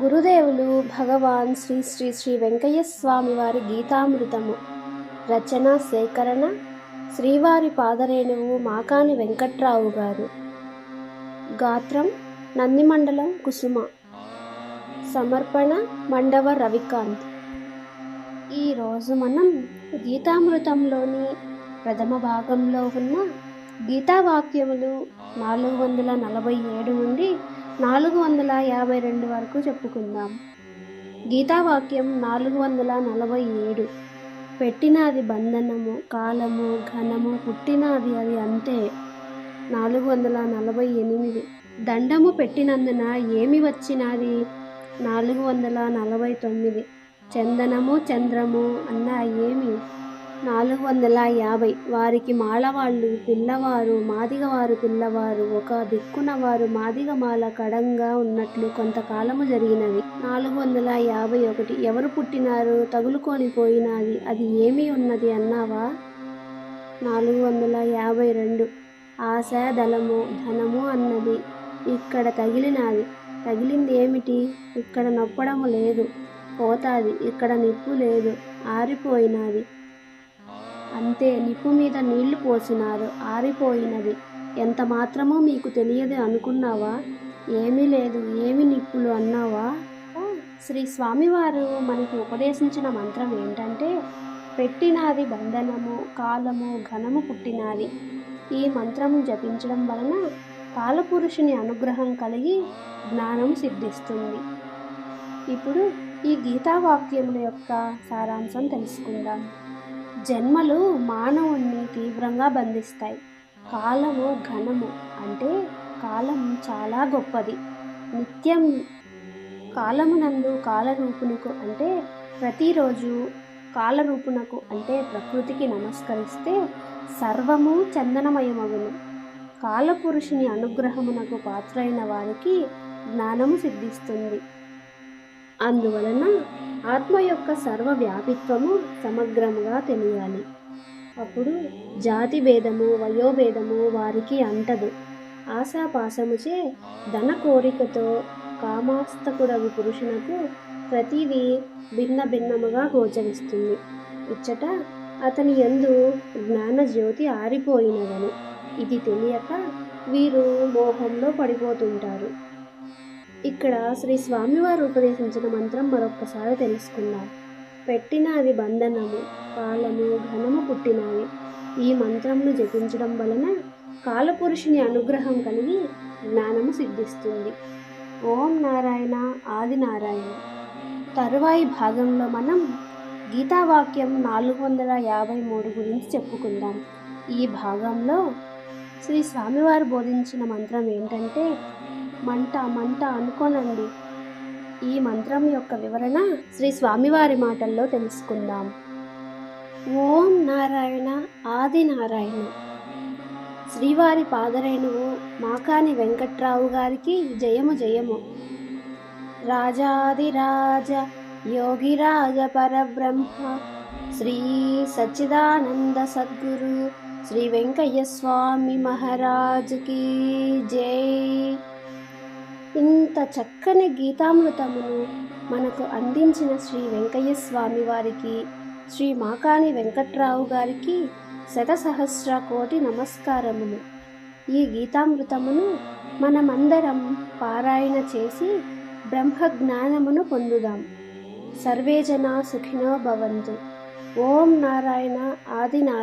గురుదేవులు భగవాన్ శ్రీ శ్రీ శ్రీ వెంకయ్య స్వామి వారి గీతామృతము. రచన సేకరణ శ్రీవారి పాదరేణువు మాకాని వెంకట్రావు గారు. గాత్రం నందిమండలం కుసుమ. సమర్పణ మండవ రవికాంత్. ఈరోజు మనం గీతామృతంలోని ప్రథమ భాగంలో ఉన్న గీతావాక్యములు నాలుగు వందల నలభై ఏడు నుండి నాలుగు వందల యాభై రెండు వరకు చెప్పుకుందాం. గీతావాక్యం నాలుగు వందల నలభై ఏడు. పెట్టినది బంధనము కాలము ఘనము పుట్టినది అది అంతే. నాలుగు వందల నలభై ఎనిమిది. దండము పెట్టినందున ఏమి వచ్చినది? నాలుగు వందల నలభై తొమ్మిది. చందనము చంద్రము అన్న ఏమి? నాలుగు వందల యాభై. వారికి మాలవాళ్ళు పిల్లవారు మాదిగవారు పిల్లవారు ఒక దిక్కున వారు మాదిగమాల కడంగా ఉన్నట్లు కొంతకాలము జరిగినవి నాలుగు వందల యాభై ఒకటి. ఎవరు పుట్టినారు? తగులుకొని పోయినది. అది ఏమి ఉన్నది అన్నావా? నాలుగు వందల యాభై రెండు. ఆశ దళము ధనము అన్నది ఇక్కడ తగిలినది. తగిలింది ఏమిటి ఇక్కడ నొప్పడము లేదు. పోతాది. ఇక్కడ నిప్పు లేదు. ఆరిపోయినది. అంతే నిప్పు మీద నీళ్ళు పోసినారు. ఆరిపోయినది. ఎంత మాత్రమో మీకు తెలియదు అనుకున్నావా? ఏమీ లేదు. ఏమి నిప్పులు అన్నావా? శ్రీ స్వామివారు మనకు ఉపదేశించిన మంత్రం ఏంటంటే పెట్టినాది బంధనము కాలము ఘనము పుట్టినాది. ఈ మంత్రము జపించడం వలన కాలపురుషుని అనుగ్రహం కలిగి జ్ఞానం సిద్ధిస్తుంది. ఇప్పుడు ఈ గీతావాక్యముల యొక్క సారాంశం తెలుసుకుందాం. జన్మలు మానవుణ్ణి తీవ్రంగా బంధిస్తాయి. కాలము ఘనము అంటే కాలం చాలా గొప్పది. నిత్యం కాలమునందు కాలరూపునకు అంటే ప్రతిరోజు కాలరూపునకు అంటే ప్రకృతికి నమస్కరిస్తే సర్వము చందనమయమగును. కాలపురుషుని అనుగ్రహమునకు పాత్రైన వారికి జ్ఞానము సిద్ధిస్తుంది. అందువలన ఆత్మ యొక్క సర్వ వ్యాపిత్వము సమగ్రముగా తెలియాలి. అప్పుడు జాతి భేదము వయోభేదము వారికి అంటదు. ఆశాపాసముచే ధన కోరికతో కామాస్తకుడగు పురుషునకు ప్రతిదీ భిన్న భిన్నముగా గోచరిస్తుంది. ఇచ్చట అతని ఎందు జ్ఞానజ్యోతి ఆరిపోయినదని ఇది తెలియక వీరు మోహంలో పడిపోతుంటారు. ఇక్కడ శ్రీ స్వామివారు ఉపదేశించిన మంత్రం మరొక్కసారి తెలుసుకుందాం. పెట్టినవి బంధనము కాలము ఘనము పుట్టినవి. ఈ మంత్రంను జపించడం వలన కాలపురుషుని అనుగ్రహం కలిగి జ్ఞానము సిద్ధిస్తుంది. ఓం నారాయణ ఆది నారాయణ. తరువాయి భాగంలో మనం గీతావాక్యం నాలుగు వందల యాభై మూడు గురించి చెప్పుకుందాం. ఈ భాగంలో శ్రీ స్వామివారు బోధించిన మంత్రం ఏంటంటే మంట మంట అనుకోనండి. ఈ మంత్రం యొక్క వివరణ శ్రీ స్వామివారి మాటల్లో తెలుసుకుందాం. ఓం నారాయణ ఆది నారాయణ. శ్రీవారి పాదరేణువు మాకాని వెంకట్రావు గారికి జయము జయము. రాజాదిరాజ యోగిరాజ పరబ్రహ్మ శ్రీ సచ్చిదానంద సద్గురు శ్రీ వెంకయ్య స్వామి మహారాజుకి జై. ఇంత చక్కని గీతామృతమును మనకు అందించిన శ్రీ వెంకయ్య స్వామి వారికి శ్రీ మాకాని వెంకట్రావు గారికి శతసహస్ర కోటి నమస్కారములు. ఈ గీతామృతమును మనమందరం పారాయణ చేసి బ్రహ్మ జ్ఞానమును పొందుదాం. సర్వే జనా సుఖినో భవంతు. ఓం నారాయణ ఆది నారాయణ